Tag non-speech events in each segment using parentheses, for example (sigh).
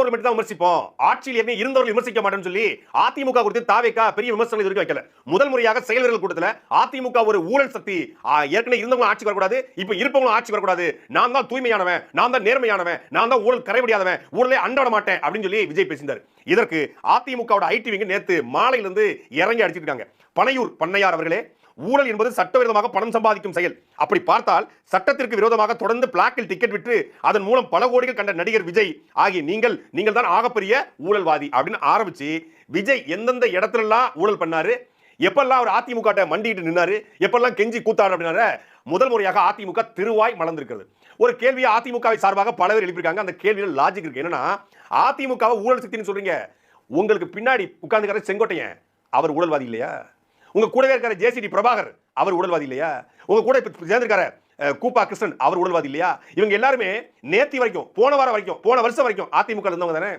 இருப்பவர்கள் மட்டும் தான் விமர்சிப்போம். ஆட்சியில் ஏற்கனவே இருந்தவர்கள் விமர்சிக்க மாட்டேன்னு சொல்லி அதிமுக குறித்து தாவேக்கா பெரிய விமர்சனம் இது வைக்கல முதல் முறையாக செயல் வீரர்கள் கூட்டத்தில் அதிமுக ஒரு ஊழல் சக்தி ஏற்கனவே இருந்தவங்க ஆட்சி வரக்கூடாது இப்ப இருப்பவங்களும் ஆட்சி வரக்கூடாது. நான் தான் தூய்மையானவன் நான் தான் நேர்மையானவன் நான் தான் ஊழல் கரைபடியாதவன் ஊழலே அண்டவிட மாட்டேன் அப்படின்னு சொல்லி விஜய் பேசியிருந்தார். இதற்கு அதிமுகவோட ஐடி விங்க நேத்து மாலையில இருந்து இறங்கி அடிச்சிட்டு இருக்காங்க பனையூர் பண்ணையார் அவர்களே ஊழல் என்பது சட்டவிரோதமாக பணம் சம்பாதிக்கும் செயல். அப்படி பார்த்தால் சட்டத்திற்கு விரோதமாக தொடர்ந்து பிளாக்கில் டிக்கெட் விற்று அதன் மூலம் பல கோடிகள் கண்ட நடிகர் விஜய் ஆகிய நீங்கள் நீங்கள் தான் ஆகப்பெரிய ஊழல்வாதி அப்படின்னு ஆரம்பிச்சு விஜய் எந்தெந்த இடத்துலலாம் ஊழல் பண்ணாரு எப்பெல்லாம் அவர் அதிமுக மண்டிட்டு நின்னாரு எப்பெல்லாம் கெஞ்சி கூத்தாடு அப்படின்னாரு முதல் முறையாக அதிமுக திருவாய் மலர்ந்திருக்கிறது. ஒரு கேள்வியை அதிமுகவை சார்பாக பல பேர் எழுப்பியிருக்காங்க. அந்த கேள்வியில் லாஜிக் இருக்கு. என்னன்னா அதிமுகவை ஊழல் சக்தின்னு சொல்றீங்க. உங்களுக்கு பின்னாடி உட்கார்ந்துக்கிற செங்கோட்டையன். அவர் ஊழல்வாதி இல்லையா? உங்க கூடவே இருக்கிற ஜேசிடி பிரபாகர் அவர் உடல்வாதி இல்லையா? உங்க கூட இப்ப சேர்ந்திருக்காரு கூப்பா கிருஷ்ணன் அவர் உடல்வாதி இல்லையா? இவங்க எல்லாருமே நேத்தி வரைக்கும் போன வாரம் வரைக்கும் போன வருஷம் வரைக்கும் அதிமுக இருந்தவங்க தானே?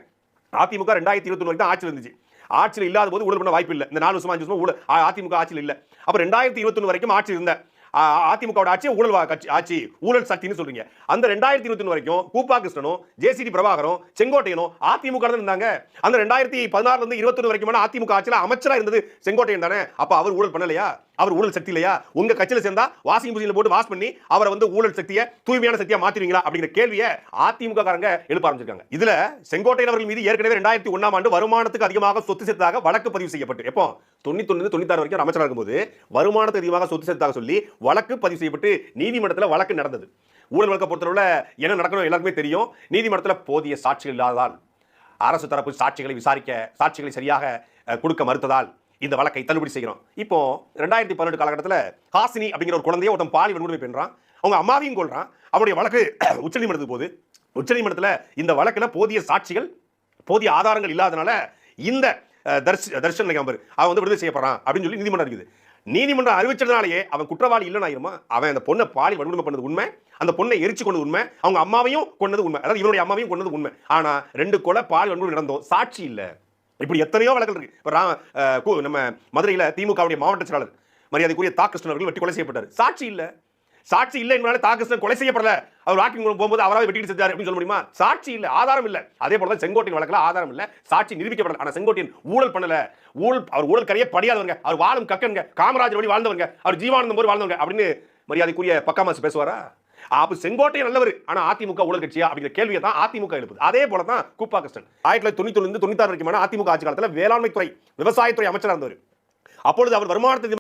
அதிமுக ரெண்டாயிரத்தி இருபத்தி வரைக்கும் ஆட்சி ஆட்சியில் இருந்துச்சு. ஆட்சியில் இல்லாத போது ஊழல் பண்ண வாய்ப்பு இல்லை. இந்த நாலு வருஷம் அஞ்சு வருஷம் ஊழல் அதிமுக ஆட்சியில் இல்லை. அப்போ ரெண்டாயிரத்தி இருபத்தி வரைக்கும் ஆட்சி இருந்தேன். அதிமுகவோட ஆட்சி ஊழல் கட்சி ஆட்சி ஊழல் சக்தின்னு சொல்றீங்க. அந்த ரெண்டாயிரத்தி இருபத்தி வரைக்கும் கூப்பா கிருஷ்ணனும் ஜேசிடி பிரபாகரும் செங்கோட்டையனும் அதிமுக இருந்தாங்க. அந்த ரெண்டாயிரத்தி பதினாறுல இருந்து இருபத்தொன்னு வரைக்கும் அதிமுக ஆட்சியில் அமைச்சரா இருந்தது செங்கோட்டையன் தானே. அப்ப அவர் ஊழல் பண்ணலையா? அவர் ஊழல் சக்தி இல்லையா? உங்க கட்சியில சேர்ந்தா வாஷிங் மிஷினில் போட்டு வாஷ் பண்ணி அவரை வந்து ஊழல் சக்தியை தூய்மையான சக்தியா மாத்திருவீங்களா அப்படிங்கிற கேள்வியை அதிமுக காரங்க எழுப்ப ஆரம்பிச்சிருக்காங்க. இதுல செங்கோட்டையன் அவர்கள் மீது ஏற்கனவே ரெண்டாயிரத்தி ஒன்னாம் ஆண்டு வருமானத்துக்கு அதிகமாக சொத்து சேர்த்ததாக வழக்கு பதிவு செய்யப்பட்டு எப்போ? தொண்ணூத்தொன்னு தொண்ணூத்தாறு வரைக்கும் அமைச்சராக இருக்கும்போது வருமானத்துக்கு அதிகமாக சொத்து சேர்த்ததாக சொல்லி வழக்கு பதிவு செய்யப்பட்டு நீதிமன்றத்தில் வழக்கு நடந்தது. ஊழல் வழக்கை பொறுத்தளவுல என்ன நடக்கணும் எல்லாருக்குமே தெரியும். நீதிமன்றத்தில் போதிய சாட்சிகள் இல்லாததால் அரசு தரப்பு சாட்சிகளை விசாரிக்க சாட்சிகளை சரியாக கொடுக்க மறுத்ததால் இந்த வழக்கை தள்ளுபடி செய்கிறோம். இப்போ ரெண்டாயிரத்தி பதினெட்டு காலகட்டத்தில் ஹாசினி அப்படிங்கிற ஒரு குழந்தைய ஒருத்தன் பாலி வன்கொடுமை பெண்றான். அவங்க அம்மாவையும் கொள்றான் அவருடைய வழக்கு (clears throat) உச்சநீதிமன்றத்துக்கு போது உச்சநீதிமன்றத்தில் இந்த வழக்கில் போதிய சாட்சிகள் போதிய ஆதாரங்கள் இல்லாதனால இந்த தர்ஷ் தர்ஷன் நம்பர் அவன் வந்து விடுதலை செய்யப்படுறான் அப்படின்னு சொல்லி நீதிமன்றம் இருக்குது நீதிமன்றம் அறிவிச்சதுனாலேயே அவன் குற்றவாளி இல்லைன்னு ஆயிருமா? அவன் அந்த பொண்ணை பாலி வன்கொடுமை பண்ணது உண்மை. அந்த பொண்ணை எரிச்சு கொண்டது உண்மை. அவங்க அம்மாவையும் கொண்டது உண்மை. அதாவது இவனுடைய அம்மாவையும் கொண்டது உண்மை. ஆனால் ரெண்டு கொலை பால் வன்கொடுமை நடந்தோம் சாட்சி இல்லை. இப்படி எத்தனையோ வழக்குகள் இருக்கு. இப்போ ரா கு- நம்ம மதுரையில் திமுகவுடைய மாவட்ட செயலாளர் மரியாதைக்குரிய தா கிருஷ்ணன் அவர்கள் வெட்டி கொலை செய்யப்பட்டார். சாட்சி இல்லை. சாட்சி இல்லை என்பதால தா கொலை செய்யப்படல. அவர் வாக்கிங் போகும்போது அவராக வெட்டிட்டு செஞ்சார் அப்படின்னு சொல்ல முடியுமா? சாட்சி இல்லை ஆதாரம் இல்லை. அதே போல தான் செங்கோட்டின் வழக்கில் ஆதாரம் இல்லை சாட்சி நிரூபிக்கப்படல. ஆனால் செங்கோட்டின் ஊழல் பண்ணல. ஊழல் அவர் ஊழல் கரையே படியாதவங்க அவர் வாழும் கக்கனுங்க காமராஜர் வழி வாழ்ந்தவங்க அவர் ஜீவானந்தம் போது வாழ்ந்தவங்க அப்படின்னு மரியாதைக்குரிய பக்காமாசு பேசுவாரா? அப்ப செங்கோட்டையன் நல்லவர் ஆனா அதிமுக ஊழல் கட்சியா அப்படிங்கிற கேள்வியை தான் அதிமுக எழுப்புது. அதே போல தான் கூப்பா கிருஷ்ணன் ஆயிரத்தி தொள்ளாயிரத்தி தொண்ணூத்தி தொண்ணூத்தாறு வரைக்கும் அதிமுக ஆட்சி காலத்தில் வேளாண்மை துறை விவசாயத்துறை அமைச்சராக இருந்தவர். அப்பொழுது அவர் வருமானத்தை